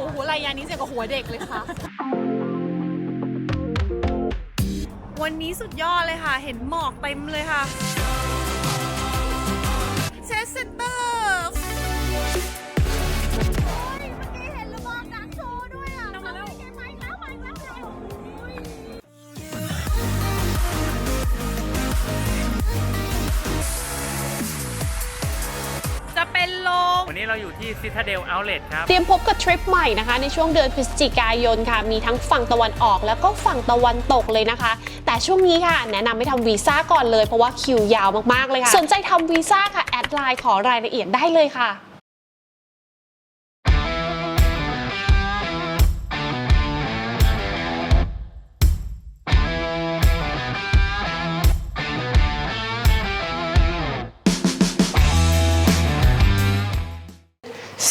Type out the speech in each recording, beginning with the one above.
โอ้โหรายยานี้เสียกับหัวเด็กเลยค่ะ วันนี้สุดยอดเลยค่ะ เห็นหมอกเต็มเลยค่ะเชสเซนเตอร์ วันนี้เราอยู่ที่ Citadel Outlet ครับ เตรียมพบกับทริปใหม่นะคะ ในช่วงเดือนพฤศจิกายนค่ะ มีทั้งฝั่งตะวันออกแล้วก็ฝั่งตะวันตกเลยนะคะ แต่ช่วงนี้ค่ะ แนะนำให้ทำวีซ่าก่อนเลยเพราะว่าคิวยาวมากๆเลยค่ะ สนใจทำวีซ่าค่ะ แอดไลน์ขอรายละเอียดได้เลยค่ะ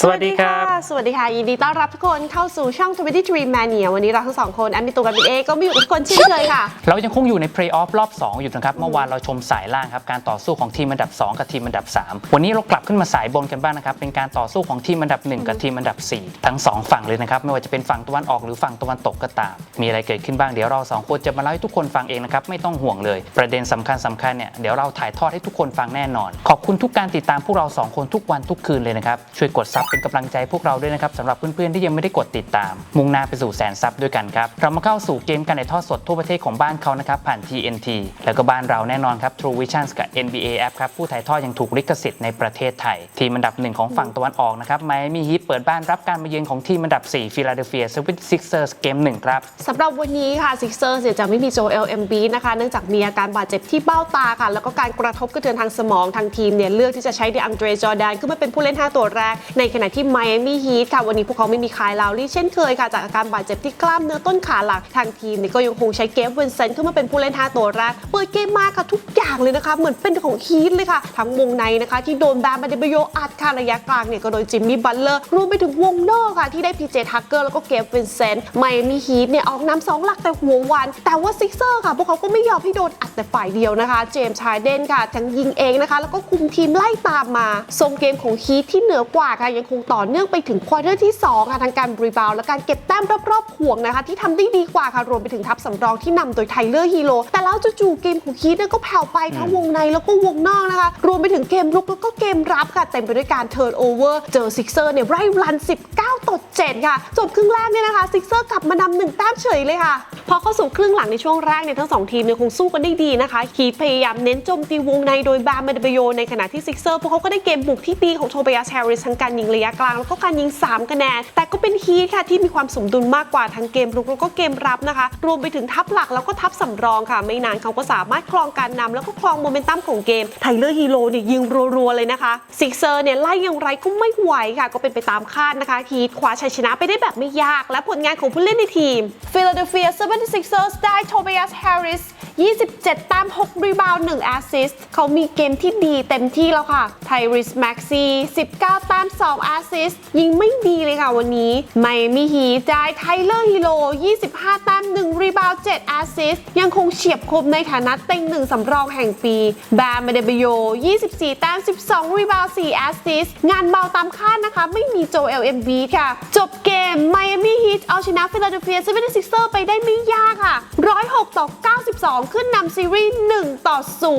สวัสดีครับ สวัสดีค่ะ ยินดีต้อนรับทุกคนเข้าสู่ช่อง 23 Mania วันนี้เราทั้งสองคนแอมมีตัวกันเป็นเอก็มีอยู่กับทุกคนเช่นเคยค่ะ เรายังคงอยู่ใน Play-off รอบ 2 อยู่นะครับ เมื่อวานเราชมสายล่างครับ การต่อสู้ของทีมอันดับ 2 กับทีมอันดับ 3 วันนี้เรากลับขึ้นมาสายบนกันบ้างนะครับ เป็นการต่อสู้ของทีมอันดับ 1 กับทีมอันดับ 4 ทั้ง 2 ฝั่งเลยนะครับ ไม่ว่าจะเป็นฝั่งตะวันออกหรือฝั่งตะวันตกก็ตาม มีอะไรเกิดขึ้นบ้างเดี๋ยวเราสองคนจะมาเล่าให้ทุกคนฟังเองนะครับ ไม่ต้องห่วงเลย ประเด็นสำคัญสคัญๆเนี่ยเดี๋ยวเราถ่ายทอดให้ทุกคนฟังแน่นอน ขอบคุณทุกการติดตามพวกเราสองคนทุกวันทุกคืนเลยนะครับช่วยกดซับเป็นกำลังใจพวกเราด้วยนะครับสำหรับเพื่อนๆที่ยังไม่ได้กดติดตาม มุ่งหน้าไปสู่แสนซับด้วยกันครับ เรามาเข้าสู่เกมการถ่ายทอดสดทั่วประเทศของบ้านเขานะครับผ่าน TNT แล้วก็บ้านเราแน่นอนครับ True Vision กับ NBA App ครับผู้ถ่ายทอดยังถูกลิขสิทธิ์ในประเทศไทย ทีมอันดับหนึ่งของฝั่งตะวันออกนะครับ Miami Heat เปิดบ้านรับการมาเยือนของทีมอันดับ4 Philadelphia 76ers เกมหนึ่งครับสำหรับวันนี้ค่ะซิกเซอร์จะไม่มีโจเอลเอ็มบีนะคะเนื่องจากมีอาการบาดเจ็บที่เบ้าตาค่ะ แล้วก็การกระทบกระเทือนทางสมองทางทีมเนี่ยเลือกที่จะใช้เดอังเดรจอร์แดนขึ้นมาเป็นผู้เล่น 5 ตัวแรกในขณะที่ไมอามี่ฮีทค่ะวันนี้พวกเขาไม่มีคายลาวลี่เช่นเคยค่ะจากอาการบาดเจ็บที่กล้ามเนื้อต้นขาหลังทางทีมเนี่ยก็ยังคงใช้เกฟเวนเซนขึ้นมาเป็นผู้เล่น5ตัวแรกเปิดเกมมาค่ะทุกอย่างเลยนะคะ เหมือนเป็นของฮีทเลยค่ะ ทั้งวงในนะคะ ที่โดนแบนมาเดบโยอัดค่ะระยะกลางเนี่ยก็โดยจิมมี่บัตเลอร์รวมไปถึงวงนอกค่ะที่ได้พีเจทักเกอร์แล้วก็เกฟเวนเซนไมอามี่ฮีทเนี่ยออกนำสองหลักแต่หัววัน แต่ว่าซิกเซอร์ค่ะพวกเขาก็ไม่ยอมให้โดนอัดแต่ฝ่ายเดียวนะคะเจมส์ชาร์เดนค่ะทั้งยิงเองนะคะแล้วก็คุมทีมไล่ตามมาทรงเกมของฮีทที่เหนือกว่าค่ะยังคงต่อเนื่องไปถึงควอเตอร์ที่2ค่ะทางการรีบาวและการเก็บแต้มรอบๆห่วงนะคะ ที่ทำได้ดีกว่าค่ะรวมไปถึงทัพสำรองที่นำโดยไทเลอร์ฮีโร่แต่แล้วจู่ๆเกมของฮีทเนี่ยก็แผ่วไปทั้งวงในแล้วก็วงนอกนะคะ รวมไปถึงเกมรุกแล้วก็เกมรับค่ะ เต็มไปด้วยการเทิร์นโอเวอร์เจอซิกเซอร์เนี่ยไล่รัน 19 ต่อ 7 ค่ะ จบครึ่งแรกเนี่ยนะคะซิกเซอร์กลับมานำหนึ่งแต้มเฉยเลยค่ะ พอเข้าสู่ครึ่งหลังในช่วงแรกเนี่ยทั้งสองทีมเนี่ยคงสู้กันได้ดีนะคะฮีทพยายามเน้นโจมตีวงในโดยบาร์มาเดเบโยในขณะที่ซิกเซอร์พวกเขาก็ได้เกมบุกที่ดีของโทเบียสแฮร์ริสทั้งการยิงระยะกลาง แล้วก็การยิง 3 คะแนน แต่ก็เป็นฮีทค่ะที่มีความสมดุลมากกว่าทั้งเกมรุกแล้วก็เกมรับนะคะ รวมไปถึงทัพหลักแล้วก็ทัพสำรองค่ะ ไม่นานเขาก็สามารถครองการนำแล้วก็ครองโมเมนตัมของเกมไทเลอร์ฮีโร่เนี่ยยิงรัวๆเลยนะคะซิกเซอร์เนี่ยไล่อย่างไรก็ไม่ไหวค่ะ ก็เป็นไปตามคาดนะคะฮีทคว้าชัยชนะไปได้แบบไม่ยาก และผลงานของผู้เล่นในทีม Philadelphia 76ers ได้โท 27 แต้ม 6 รีบาวด์1แอสซิสต์เขามีเกมที่ดีเต็มที่แล้วค่ะไทริสแม็กซี19 แต้ม 2 แอสซิสต์ยิงไม่ดีเลยค่ะวันนี้ไมมี่ฮีได้ไทเลอร์ฮิโล 25 แต้ม 1 รีบาวด์7แอสซิสต์ยังคงเฉียบคมในฐานะเต็งหนึ่งสำรองแห่งปีแบมเมเดเบโย 24 แต้ม 12 รีบาวด์4แอสซิสต์งานเบาตามคาดนะคะ ไม่มีโจเอลเอ็มบีค่ะ จบเกมไมอามี่ฮีทเอาชนะฟิลาเดลเฟีย76ไปได้ไม่ยากค่ะ 106 ต่อ 92ขึ้นนำซีรีส์1ต่อ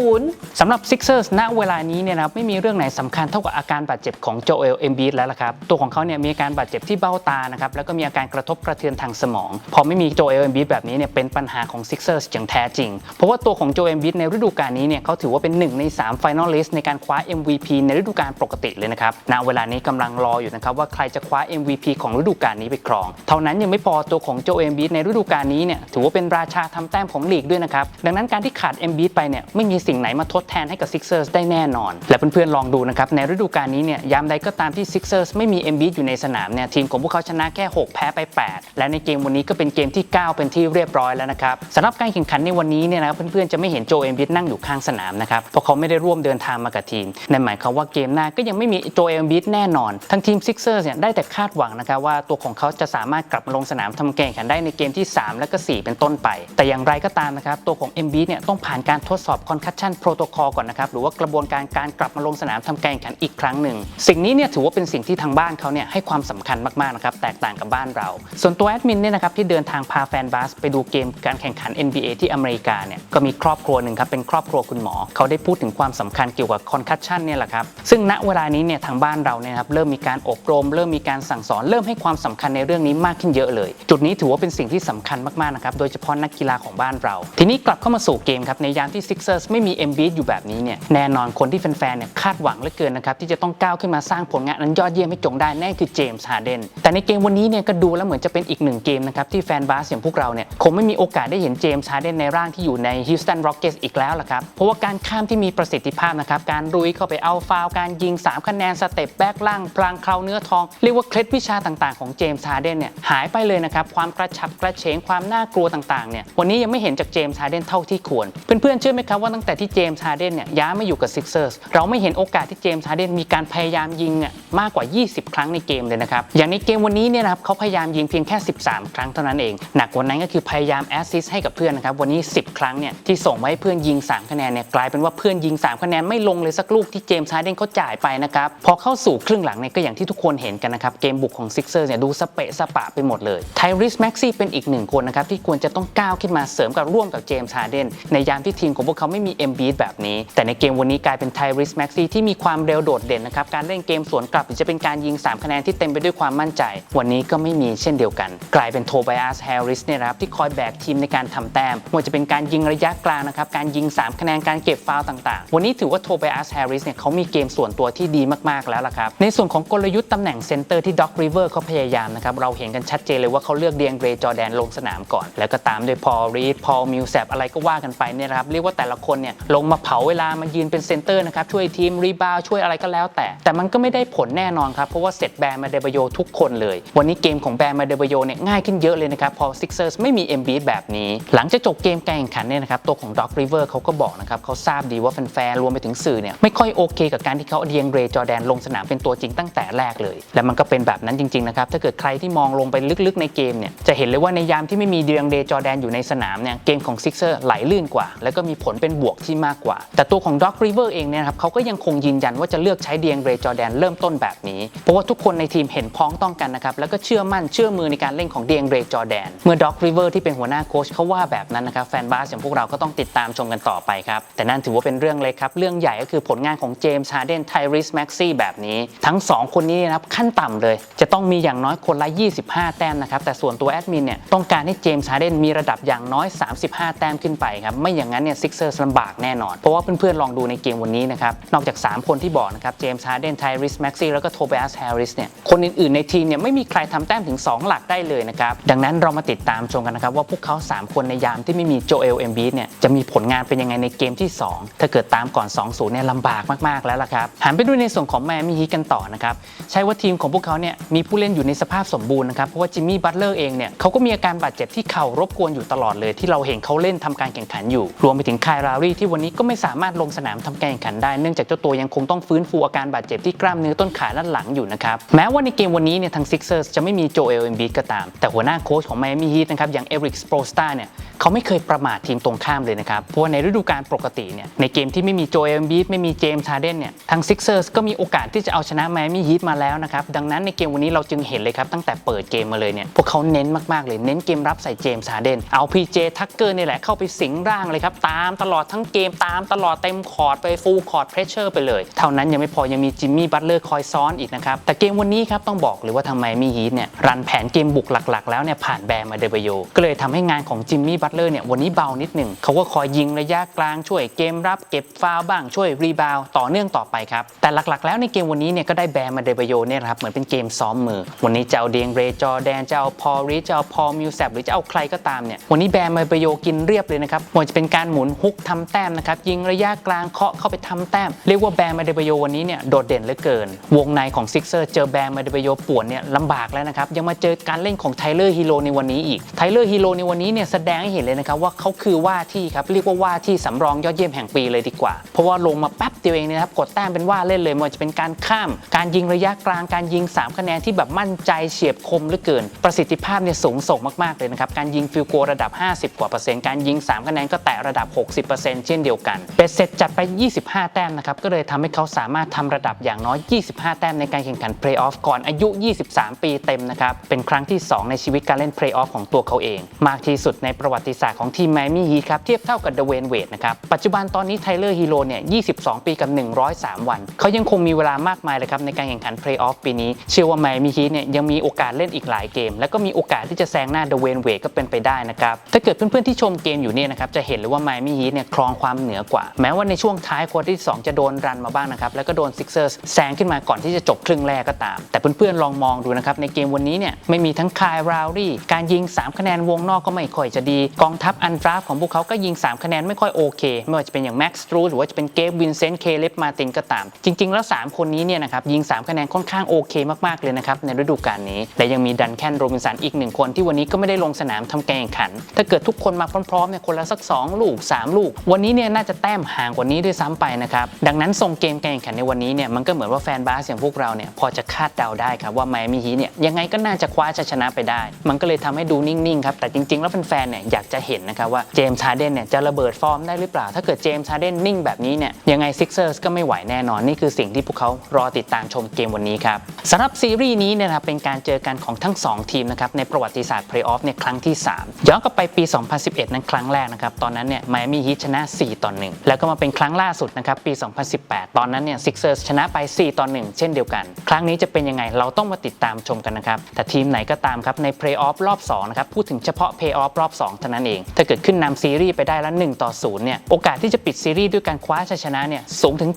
0สำหรับ Sixers ณเวลานี้เนี่ยนะครับไม่มีเรื่องไหนสำคัญเท่ากับอาการบาดเจ็บของโจเอลเอมบีดแล้วล่ะครับ ตัวของเขาเนี่ยมีอาการบาดเจ็บที่เบ้าตานะครับแล้วก็มีอาการกระทบกระเทือนทางสมอง พอไม่มีโจเอลเอมบีดแบบนี้เนี่ยเป็นปัญหาของ Sixers อย่างแท้จริง เพราะว่าตัวของโจเอมบีดในฤดูกาลนี้เนี่ยเขาถือว่าเป็น1ใน3 Finalist ในการคว้า MVP ในฤดูกาลปกติเลยนะครับณเวลานี้กำลังรออยู่นะครับว่าใครจะคว้า MVP ของฤดูกาลนี้ไปครอง เท่านั้นยังไม่พอตัวของโจเอมบีในฤดูกาลนี้เนี่ยถือว่าเป็นราชาทำแต้มของลีกด้วยนะครับดังนั้นการที่ขาด m b ไปเนี่ยไม่มีสิ่งไหนมาทดแทนให้กับ Sixers ได้แน่นอน และเพื่อนๆลองดูนะครับในฤดูกาลนี้เนี่ยยามใดก็ตามที่ Sixers ไม่มี m b อยู่ในสนามเนี่ยทีมของพวกเขาชนะแค่ 6 แพ้ไป 8 และในเกมวันนี้ก็เป็นเกมที่ 9 เป็นที่เรียบร้อยแล้วนะครับสำหรับการแข่งขันในวันนี้เนี่ยนะเพื่อนๆจะไม่เห็นโจเอ็มบินั่งอยู่ข้างสนามนะครับเพราะเขาไม่ได้ร่วมเดินทางมากับทีมนั่นหมายความว่าเกมหน้าก็ยังไม่มีโจเอ็มบิแน่นอนทั้งทีม Sixers เนี่ยได้แต่คาดหวังนะครับว่าตัวของเขาจะสามารถกลับมาลงสนามทำการแข่งขันได้ในเกมที่ 3 และก็ 4 เป็นต้นไป แต่อย่างไรก็ตามนะครับตัวของ MB เนี่ยต้องผ่านการทดสอบ concussion protocol ก่อนนะครับ หรือว่ากระบวนการการกลับมาลงสนามทำการแข่งขันอีกครั้งหนึ่ง สิ่งนี้เนี่ยถือว่าเป็นสิ่งที่ทางบ้านเขาเนี่ยให้ความสำคัญมากๆนะครับแตกต่างกับบ้านเรา ส่วนตัวแอดมินเนี่ยนะครับที่เดินทางพาแฟนบาสไปดูเกมการแข่งขัน NBA ที่อเมริกาเนี่ยก็มีครอบครัวหนึ่งครับเป็นครอบครัวคุณหมอ เขาได้พูดถึงความสำคัญเกี่ยวกับ concussion เนี่ยแหละครับซึ่งณเวลานี้เนี่ยทางบ้านเราเนี่ยครับเริ่มมีการอบรม เริ่มมีการสั่งสอนเริ่มให้ความสำคัญในเรื่องนี้มากขึ้นเยอะเลย จุดนี้ถือว่าเป็นสิ่งที่สำคัญมากๆนะครับโดยเฉพาะนักกีฬาของบ้านเรา ทีนี้กลับเข้ามาสู่เกมครับในยามที่ Sixers ไม่มี Embiid อยู่แบบนี้เนี่ยแน่นอนคนที่แฟนๆเนี่ยคาดหวังเหลือเกินนะครับที่จะต้องก้าวขึ้นมาสร้างผลงานอันยอดเยี่ยมให้จงได้แน่คือเจมส์ฮาร์เดนแต่ในเกมวันนี้เนี่ยก็ดูแล้วเหมือนจะเป็นอีกหนึ่งเกมนะครับที่แฟนบาสอย่างพวกเราเนี่ยคงไม่มีโอกาสได้เห็นเจมส์ฮาร์เดนในร่างที่อยู่ใน Houston Rockets อีกแล้วล่ะครับเพราะว่าการข้ามที่มีประสิทธิภาพนะครับการรุยเข้าไปเอาฟาวการยิง 3 คะแนนสเต็ปแบ็กล่างพลางเคราเนื้อทองเรียกว่าเคล็ดวิชาต่างๆของเจมส์ฮาร์เดนเนี่ยหายไปเลยนะครับความกระฉับกระเฉงความน่ากลัวต่างๆเนี่ยวันนี้ยังไม่เห็นจากเจมส์ฮาร์เดนเท่าที่ควร เพื่อนๆเชื่อไหมครับว่าตั้งแต่ที่เจมส์ฮาร์เดนเนี่ยย้ายมาอยู่กับซิกเซอร์สเราไม่เห็นโอกาสที่เจมส์ฮาร์เดนมีการพยายามยิงเนี่ยมากกว่า 20 ครั้งในเกมเลยนะครับ อย่างในเกมวันนี้เนี่ยนะครับเขาพยายามยิงเพียงแค่ 13 ครั้งเท่านั้นเอง หนักกว่านั้นก็คือพยายามแอสซิสต์ให้กับเพื่อนนะครับวันนี้ 10 ครั้งเนี่ยที่ส่งมาให้เพื่อนยิง 3 คะแนนเนี่ยกลายเป็นว่าเพื่อนยิง 3 คะแนนไม่ลงเลยสักลูกที่เจมส์ฮาร์เดนเขาจ่ายไปนะครับพอเข้าสู่ครึ่งหลังเนี่ยก็อย่างที่ทุกคนเห็นกันนะครับเกมบุกของซิกเซอร์เนี่ยดูสเปะสปะไปหมดเลยไทริสแม็กซี่เป็นอีกหนึ่งคนนะครับที่ควรจะต้องก้าวขึ้นมาเสริมกับร่วมกับเจมสฮาเดน ในยามที่ทีมของพวกเขาไม่มีเอ็มบีแบบนี้ แต่ในเกมวันนี้กลายเป็นไทริสแม็กซี่ที่มีความเร็วโดดเด่นนะครับ การเล่นเกมสวนกลับจะเป็นการยิง 3 คะแนนที่เต็มไปด้วยความมั่นใจ วันนี้ก็ไม่มีเช่นเดียวกัน กลายเป็นโทบ i อัสแฮร์ริสเนี่ยนะครับที่คอยแบกทีมในการทำแต้มไม่ว่าจะเป็นการยิงระยะกลางนะครับการยิง 3 คะแนนการเก็บฟาวต่างๆ วันนี้ถือว่าโทบ i อัสแฮร์ริสเนี่ยเขามีเกมส่วนตัวที่ดีมากๆแล้วล่ะครับในส่วนของกลยุทธ์ตำแหน่งเซนเตอร์ที่ด็อกริเวอร์เขาพยายามนะครับเราเห็นกันชัดเจนเลยว่าเขาเลือกเดียงเกรจอแดนลงสนามก่อน แล้วก็ตามด้วยพอลรีดพอลมิวแซบอะไรก็ว่ากันไปเนี่ยนะครับเรียกว่าแต่ละคนเนี่ยลงมาเผาเวลามายืนเป็นเซนเตอร์นะครับช่วยทีมรีบาวช่วยอะไรก็แล้วแต่ แต่มันก็ไม่ได้ผลแน่นอนครับเพราะว่าเสร็จแบร์มาเดบโยทุกคนเลย วันนี้เกมของแบร์มาเดบโยเนี่ยง่ายขึ้นเยอะเลยนะครับพอซิกเซอร์สไม่มี MB แบบนี้ หลังจากจบเกมการแข่งขันเนี่ยนะครับตัวของด็อกริเวอร์เขาก็บอกนะครับเขาทราบดีว่าแฟนๆรวมไปถึงสื่อเนี่ยไม่ค่อยโอเค กับการที่เขาเดียงเกรจอแดนลงสนามเป็นตัวจริงตั้งแต่แรกเลย และมันก็เป็นแบบนั้นจริงๆนะครับถ้าเกิดใครที่มองลงไปลึกๆในเกมเนี่ยจะเห็นเลยว่าในยามที่ไม่มีเดียงเรจอแดนอยู่ในสนามเนี่ยเกมของซิกเซอร์ไหลลื่นกว่า แล้วก็มีผลเป็นบวกที่มากกว่า แต่ตัวของด็อกริเวอร์เองเนี่ยครับเขาก็ยังคงยืนยันว่าจะเลือกใช้เดียงเรจอแดนเริ่มต้นแบบนี้ เพราะว่าทุกคนในทีมเห็นพ้องต้องกันนะครับแล้วก็เชื่อมั่นเชื่อมือในการเล่นของเดียงเรจอแดน เมื่อด็อกริเวอร์ที่เป็นหัวหน้าโค้ชเขาว่าแบบนั้นนะครับแฟนบาสอย่างพวกเราก็ต้องติดตามชมกันต่อไปครับแต่นั่นถือว่าเป็นเรื่องเล็กครับเรื่องใหญ่ก็คือผลงานของเจมส์ฮาร์เดนไทริสแม็กซี่แบบนี้ ทั้ง 2 คนนี้นะครับขั้นต่ำเลย จะต้องมีอย่างน้อยคนละ 25 แต้มนะครับแต่ส่วนตัวแอดมินเนี่ยต้องการให้เจมส์ฮาร์เดนมีระดับอย่างน้อย 35 แต้มขึ้นไปครับไม่อย่างนั้นเนี่ยซิกเซอร์ลำบากแน่นอน เพราะว่าเพื่อนๆลองดูในเกมวันนี้นะครับนอกจาก 3 คนที่บอกนะครับเจมส์ฮาร์เดนไทริสแม็กซี่แล้วก็โทเบอัสแฮร์ริสเนี่ยคนอื่นๆในทีมเนี่ยไม่มีใครทำแต้มถึง 2 หลักได้เลยนะครับดังนั้นเรามาติดตามชมกันนะครับว่าพวกเขา 3 คนในยามที่ไม่มีโจเอลเอมบีเนี่ยจะมีผลงานเป็นยังไงในเกมที่ 2 ถ้าเกิดตามก่อน 2-0เนี่ยลำบากมากๆแล้วล่ะครับหันไปดูในส่วนของแมมี่ฮีกันต่อนะครับใช่ว่าทีมของพวกเขาเนี่ยมีผู้เล่นอยู่ในสภาพสมบูรณ์นะครับเพราะว่าจิมมี่บัตเลอร์เองเนี่ยเขาก็มีอาการบาดเจ็บที่เข่ารบกวนอยู่ตลอดเลยที่เราเห็นเขาเล่นทำการแข่งขันอยู่ รวมไปถึงคายรารี่ที่วันนี้ก็ไม่สามารถลงสนามทำการแข่งขันได้เนื่องจากเจ้าตัวยังคงต้องฟื้นฟูอาการบาดเจ็บที่กล้ามเนื้อต้นขาด้านหลังอยู่นะครับแม้ว่าในเกมวันนี้เนี่ยทางซิกเซอร์จะไม่มีโจเอลเอมบีก็ตาม แต่หัวหน้าโค้ชของไมอามี่ฮีทนะครับอย่างเอริกสโปรสตาเนี่ย เขาไม่เคยประมาททีมตรงข้ามเลยนะครับ เพราะว่าในฤดูกาลปกติเนี่ยในเกมที่ไม่มีโจเอลเอมบีไม่มีเจมส์ฮาเดนเนี่ยทางซิกเซอร์สก็มีโอกาสที่จะเอาชนะไมมี่ฮีทมาแล้วนะครับ ดังนั้นในเกมวันนี้เราจึงเห็นเลยครับ ตั้งแต่เปิดเกมมาเลยเนี่ยพวกเขาเน้นมากๆเลยเน้นเกมรับใส่เจมส์ฮาเดนเอาพีเจทักเกอร์นี่แหละเข้าไปสิงร่างเลยครับตามตลอดทั้งเกมตามตลอดเต็มคอร์ดไปฟูลคอร์ดเพรสเชอร์ไปเลยเท่านั้นยังไม่พอยังมีจิมมี่บัตเลอร์คอยซ้อนอีกนะครับแต่เกมวันนี้ครับต้องบอกเลยว่าทำไมมีฮีทเนี่ยรันแผนเกมบุกหลักๆ แล้วเนี่ยผ่านแบร์มาเดเบโยก็เลยทำให้งานของจิมมี่บัตเลอร์เนี่ยวันนี้เบานิดหนึ่งเขาก็คอยยิงระยะกลางช่วยเกมรับเก็บฟาวบ้างช่วยรีบาวต่อเนื่องต่อไปครับ แต่หลักๆ แล้วในเกมวันนี้เนี่ยก็ได้แบร์มาเดเบโยเนี่ยครับเหมือนเป็นเกมซ้อมมือ วันนี้จะเอาเดียงเรจอแดนจะเอาพอริจะเอาพอมิวแซบหรือจะเอาใครก็ตามเนี่ยวันนี้แบร์มาเดเบโยกินเรียบเลยนะครับไมันจะเป็นการหมุนฮุกทำแต้มนะครับยิงระยะกลางเคาะเข้าไปทำแต้ม เรียกว่าแบร์มาเดเบโยวันนี้เนี่ยโดดเด่นเหลือเกิน วงในของซิกเซอร์เจอแบร์มาเดเบโยป่วนเนี่ยลำบากแล้วนะครับยังมาเจอการเล่นของไทเลอร์ฮีโร่ในวันนี้อีกไทเลอร์ฮีโร่ในวันนี้เนี่ยแสดงให้เห็นห็นเลยนะครับว่าเขาคือว่าที่ครับเรียกว่าว่าที่สำรองยอดเยี่ยมแห่งปีเลยดีกว่า เพราะว่าลงมาแป๊บเดียวเองเนะครับกดแต้มเป็นว่าเล่นเลยไมันจะเป็นการข้าม การยิงระยะกลางการยิง 3 คะแนนที่แบบมั่นใจเฉียบคมเหลือเกิน ประสิทธิภาพเนี่ยสูงส่งมากๆเลยนะครับการยิงฟิลโกระดับ 50 กว่าเปอร์เซ็นต์การยิง 3 คะแนนก็แตะระดับ 60%เช่นเดียวกันเป็ดเสร็จจัดไป 25 แต้มนะครับก็เลยทำให้เขาสามารถทำระดับอย่างน้อย 25 แต้มในการแข่งขันเพลย์ออฟก่อนอายุ 23 ปีเต็มนะครับเป็นครั้งที่ 2 ในชีวิตการเล่นเพลย์ออฟของตัวเขาเอง มากที่สุดในประวัติศาสตร์ของทีมแมมี่ฮีครับเทียบเท่ากับเดเวนเวดนะครับปัจจุบันตอนนี้ไทเลอร์ฮีโร่เนี่ย22 ปีกับ 103 วัน เขายังคงมีเวลามากมายเลยครับในการแข่งขันเพลย์ออฟปีนี้ เชื่อว่าแมมี่ฮีเนี่ยยังมีโอกาสเล่นอีกหลายเกม แล้วก็มีโอกาสที่จะแซงหน้าเดเวนเวดก็เป็นไปได้นะครับถ้าเกิดเพื่อนๆที่ชมเกมอยู่เนี่ยนะครับจะเห็นเลยว่าแมมี่ฮีเนี่ยครองความเหนือกว่า แม้ว่าในช่วงท้ายควอเตอร์ที่2จะโดนรันมาบ้างนะครับแล้วก็โดนซิกเซอร์แซงขึ้นมาก่อนที่จะจบครึ่งแรกก็ตาม แต่เพื่อนๆลองมองดูนะครับในเกมวันนี้เนี่ยไม่มีทั้งคายราวรี่การยิง 3 คะแนนวงนอกก็ไม่ค่อยจะดีกองทัพอันดราฟของพวกเขาก็ยิง 3 คะแนนไม่ค่อยโอเค ไม่ว่าจะเป็นอย่างแม็กซ์ตรูหรือว่าจะเป็นเกฟวินเซนต์เคเลปมาตินก็ตาม จริง ๆ แล้ว 3 คนนี้เนี่ยนะครับยิง 3 คะแนนค่อนข้างโอเคมากๆเลยนะครับในฤดูกาลนี้ และยังมีดันแคนโรบินสันอีกหนึ่งคนที่วันนี้ก็ไม่ได้ลงสนามทำการแข่งขัน ถ้าเกิดทุกคนมาพร้อมๆเนี่ยคนละสัก 2 ลูก 3 ลูก วันนี้เนี่ยน่าจะแต้มห่างกว่านี้ด้วยซ้ำไปนะครับดังนั้นทรงเกมการแข่งขันในวันนี้เนี่ยมันก็เหมือนว่าแฟนบาสอย่างพวกเราเนี่ยพอจะคาดเดาได้ครับว่าไมอามี่ฮีเนี่ยยังไงก็น่าจะคว้าชัยชนะไปได้ มันก็เลยทำให้ดูนิ่งๆครับแต่จริงๆ แล้วแฟนๆเนี่ยอยากจะเห็นนะครับว่าเจมส์ฮาร์เดนเนี่ยจะระเบิดฟอร์มได้หรือเปล่า ถ้าเกิดเจมส์ฮาร์เดนนิ่งแบบนี้เนี่ยยังไงซิกเซอร์สก็ไม่ไหวแน่นอน นี่คือสิ่งที่พวกเขารอติดตามชมเกมวันนี้ครับสำหรับซีรีส์นี้เนี่ยนะครับเป็นการเจอกันของทั้งสองทีมนะครับในประวัติศาสตร์เพลย์ออฟเนี่ยครั้งที่ 3 ย้อนกลับไปปี 2011 นั้นครั้งแรกนะครับตอนนั้นเนี่ยไมอามี่ฮีทชนะ 4 ต่อ 1 แล้วก็มาเป็นครั้งล่าสุดนะครับปี 2018 ตอนนั้นเนี่ยซิกเซอร์ชนะไป 4 ต่อ 1 เช่นเดียวกัน ครั้งนี้จะเป็นยังไงเราต้องมาติดตามชมกันนะครับแต่ทีมไหนก็ตามครับในเพลย์ออฟรอบ2นะครับพูดถึงเฉพาะเพลย์ออฟรอบ2เท่านั้นเอง ถ้าเกิดขึ้นนำซีรีส์ไปได้แล้ว1ต่อ0เนี่ยโอกาสที่จะปิดซีรีส์ด้วยการคว้าชัยชนะเนี่ยสูงถึง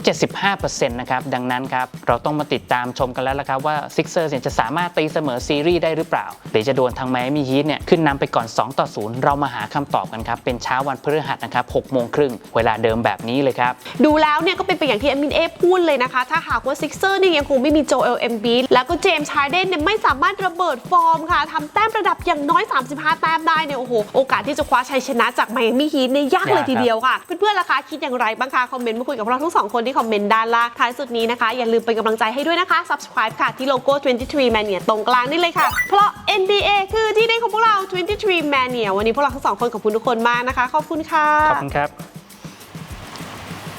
75%นะครับดังนั้นครับเราต้องมาติดตามชมกันแล้วละครับว่าซิกเซอร์เนี่ยจะสามารถตีเสมอซีรีส์ได้หรือเปล่าหรือจะโดนทางไมอามี่ฮีทเนี่ยขึ้นนำไปก่อน 2 ต่อ 0 เรามาหาคำตอบกันครับเป็นเช้าวันพฤหัสนะครับ6โมงครึ่งเวลาเดิมแบบนี้เลยครับดูแล้วเนี่ยก็เป็นไปอย่างที่แอมินเอพูดเลยนะคะ ถ้าหากว่าซิกเซอร์เนี่ยยังคงไม่มีโจเอลเอมบีแล้วก็เจมส์ชาร์เดนเนี่ยไม่สามารถระเบิดฟอร์มค่ะทำแต้มระดับอย่างน้อย 35 แต้มได้เนี่ยโอ้โหโอกาสที่จะคว้าชัยชนะจากไมอามี่ฮีทเนี่ยยากเลยยากครับทีเดียวค่ะ เพื่อนๆล่ะคะคิดอย่างไรบ้างคะคอมเมนต์มาคุยกับเราทั้งสองคนที่คอมเมนต์ด้านล่างท้ายสุดนี้นะคะ อย่าลืมเป็นกำลังใจให้ด้วยนะคะ subscribe ค่ะที่โลโก้ 23 Mania ตรงกลางนี่เลยค่ะ เพราะ NBA คือที่ในของพวกเรา 23 Mania วันนี้พวกเราทั้งสองคนขอบคุณทุกคนมากนะคะขอบคุณค่ะขอบคุณครับ